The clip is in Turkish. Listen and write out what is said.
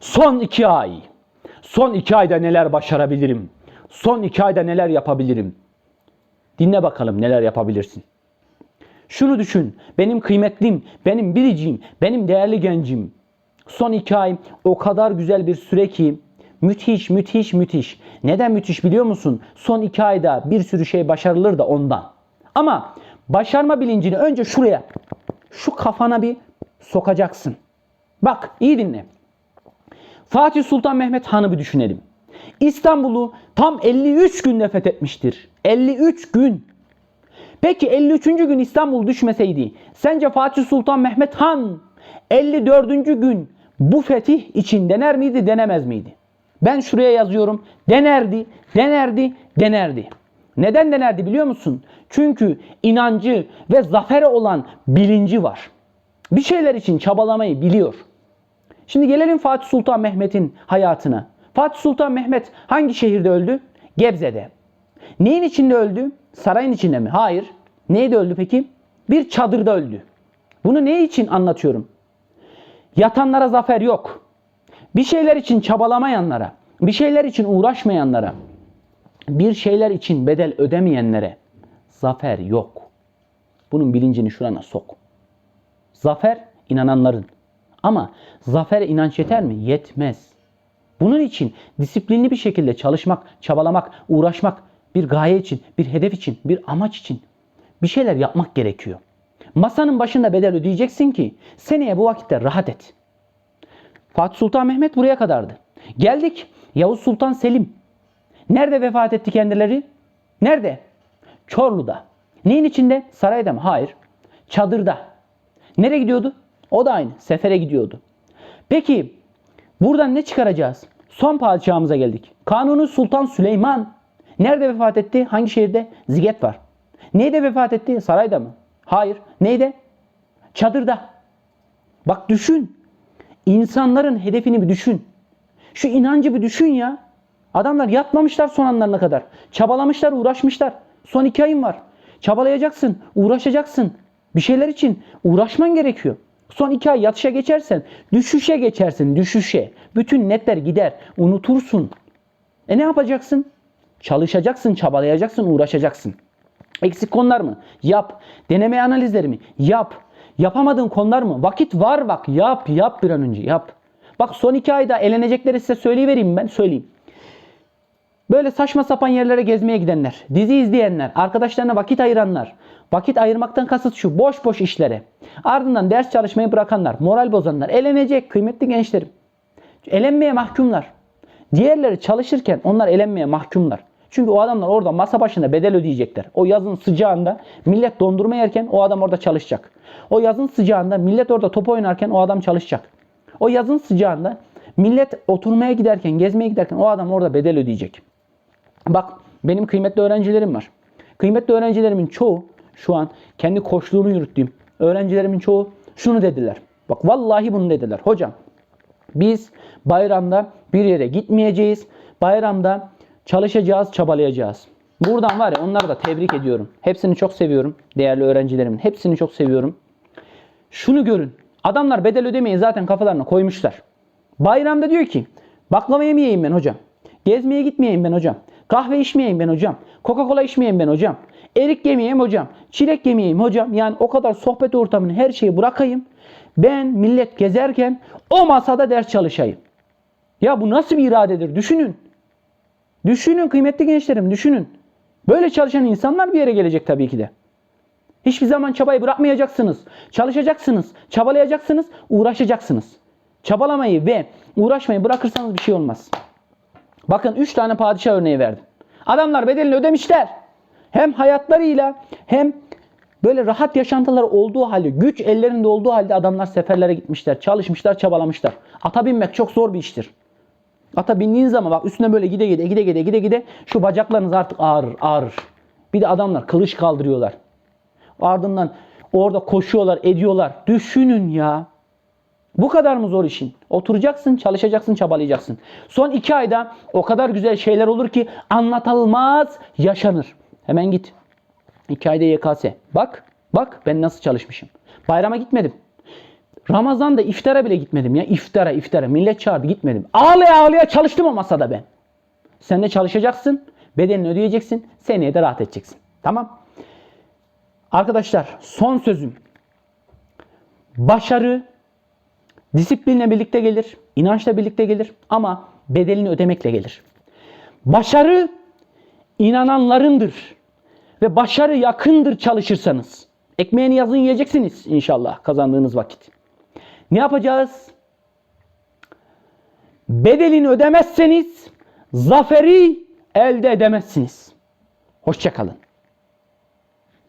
Son iki ay. Son iki ayda neler başarabilirim? Son iki ayda neler yapabilirim? Dinle bakalım neler yapabilirsin. Şunu düşün. Benim kıymetlim, benim biricim, benim değerli gencim. Son iki ay o kadar güzel bir süre ki müthiş, müthiş, müthiş. Neden müthiş biliyor musun? Son iki ayda bir sürü şey başarılır da ondan. Ama başarma bilincini önce şuraya, şu kafana bir sokacaksın. Bak iyi dinle. Fatih Sultan Mehmet Han'ı bir düşünelim. İstanbul'u tam 53 günde fethetmiştir. 53 gün. Peki 53. gün İstanbul düşmeseydi sence Fatih Sultan Mehmet Han 54. gün bu fetih için dener miydi denemez miydi? Ben şuraya yazıyorum. Denerdi, denerdi, denerdi. Neden denerdi biliyor musun? Çünkü inancı ve zafere olan bilinci var. Bir şeyler için çabalamayı biliyor. Şimdi gelelim Fatih Sultan Mehmet'in hayatına. Fatih Sultan Mehmet hangi şehirde öldü? Gebze'de. Neyin içinde öldü? Sarayın içinde mi? Hayır. Neyde öldü peki? Bir çadırda öldü. Bunu ne için anlatıyorum? Yatanlara zafer yok. Bir şeyler için çabalamayanlara, bir şeyler için uğraşmayanlara, bir şeyler için bedel ödemeyenlere zafer yok. Bunun bilincini şurana sok. Zafer inananların. Ama zafer inanç yeter mi? Yetmez. Bunun için disiplinli bir şekilde çalışmak, çabalamak, uğraşmak, bir gaye için, bir hedef için, bir amaç için bir şeyler yapmak gerekiyor. Masanın başında bedel ödeyeceksin ki seneye bu vakitte rahat et. Fatih Sultan Mehmet buraya kadardı. Geldik Yavuz Sultan Selim. Nerede vefat etti kendileri? Nerede? Çorlu'da. Neyin içinde? Sarayda mı? Hayır. Çadırda. Nereye gidiyordu? O da aynı. Sefere gidiyordu. Peki buradan ne çıkaracağız? Son padişahımıza geldik. Kanuni Sultan Süleyman. Nerede vefat etti? Hangi şehirde? Ziget var. Neyde vefat etti? Sarayda mı? Hayır. Neyde? Çadırda. Bak düşün. İnsanların hedefini bir düşün. Şu inancı bir düşün ya. Adamlar yatmamışlar son anlarına kadar. Çabalamışlar, uğraşmışlar. Son iki ayın var. Çabalayacaksın, uğraşacaksın. Bir şeyler için uğraşman gerekiyor. Son iki ay yatışa geçersen düşüşe geçersin, düşüşe. Bütün netler gider, unutursun. E ne yapacaksın? Çalışacaksın, çabalayacaksın, uğraşacaksın. Eksik konular mı? Yap. Deneme analizleri mi? Yap. Yapamadığın konular mı? Vakit var bak. Yap, yap bir an önce yap. Bak son iki ayda elenecekleri size söyleyivereyim ben, söyleyeyim. Böyle saçma sapan yerlere gezmeye gidenler, dizi izleyenler, arkadaşlarına vakit ayıranlar, vakit ayırmaktan kasıt şu boş boş işlere. Ardından ders çalışmayı bırakanlar, moral bozanlar, elenecek kıymetli gençlerim. Elenmeye mahkumlar. Diğerleri çalışırken onlar elenmeye mahkumlar. Çünkü o adamlar orada masa başında bedel ödeyecekler. O yazın sıcağında millet dondurma yerken o adam orada çalışacak. O yazın sıcağında millet orada top oynarken o adam çalışacak. O yazın sıcağında millet oturmaya giderken, gezmeye giderken o adam orada bedel ödeyecek. Bak benim kıymetli öğrencilerim var. Kıymetli öğrencilerimin çoğu şu an kendi koçluğunu yürüttüğüm öğrencilerimin çoğu şunu dediler. Bak vallahi bunu dediler. Hocam biz bayramda bir yere gitmeyeceğiz. Bayramda çalışacağız, çabalayacağız. Buradan var ya onları da tebrik ediyorum. Hepsini çok seviyorum. Değerli öğrencilerimin hepsini çok seviyorum. Şunu görün. Adamlar bedel ödemeyi zaten kafalarına koymuşlar. Bayramda diyor ki baklava yemeyeyim ben hocam. Gezmeye gitmeyeyim ben hocam. Kahve içmeyeyim ben hocam. Coca-Cola içmeyeyim ben hocam. Erik yemeyeyim hocam. Çilek yemeyeyim hocam. Yani o kadar sohbet ortamını her şeyi bırakayım. Ben millet gezerken o masada ders çalışayım. Ya bu nasıl bir iradedir? Düşünün. Düşünün kıymetli gençlerim düşünün. Böyle çalışan insanlar bir yere gelecek tabii ki de. Hiçbir zaman çabayı bırakmayacaksınız. Çalışacaksınız, çabalayacaksınız, uğraşacaksınız. Çabalamayı ve uğraşmayı bırakırsanız bir şey olmaz. Bakın 3 tane padişah örneği verdim. Adamlar bedelini ödemişler. Hem hayatlarıyla hem böyle rahat yaşantıları olduğu halde, güç ellerinde olduğu halde adamlar seferlere gitmişler, çalışmışlar, çabalamışlar. Ata binmek çok zor bir iştir. Ata bindiğin zaman bak üstüne böyle gide gide gide gide gide gide şu bacaklarınız artık ağrır ağrır. Bir de adamlar kılıç kaldırıyorlar. Ardından orada koşuyorlar ediyorlar. Düşünün ya. Bu kadar mı zor işin? Oturacaksın, çalışacaksın, çabalayacaksın. Son iki ayda o kadar güzel şeyler olur ki anlatılmaz, yaşanır. Hemen git. İki ayda YKS. Bak, bak ben nasıl çalışmışım. Bayrama gitmedim. Ramazan'da iftara bile gitmedim ya. İftara, iftara. Millet çağırdı gitmedim. Ağlaya ağlaya çalıştım o masada ben. Sen de çalışacaksın. Bedelini ödeyeceksin. Seneye de rahat edeceksin. Tamam. Arkadaşlar son sözüm. Başarı disiplinle birlikte gelir. inançla birlikte gelir. Ama bedelini ödemekle gelir. Başarı inananlarındır. Ve başarı yakındır çalışırsanız. Ekmeğini yazın yiyeceksiniz inşallah kazandığınız vakit. Ne yapacağız? Bedelini ödemezseniz zaferi elde edemezsiniz. Hoşçakalın.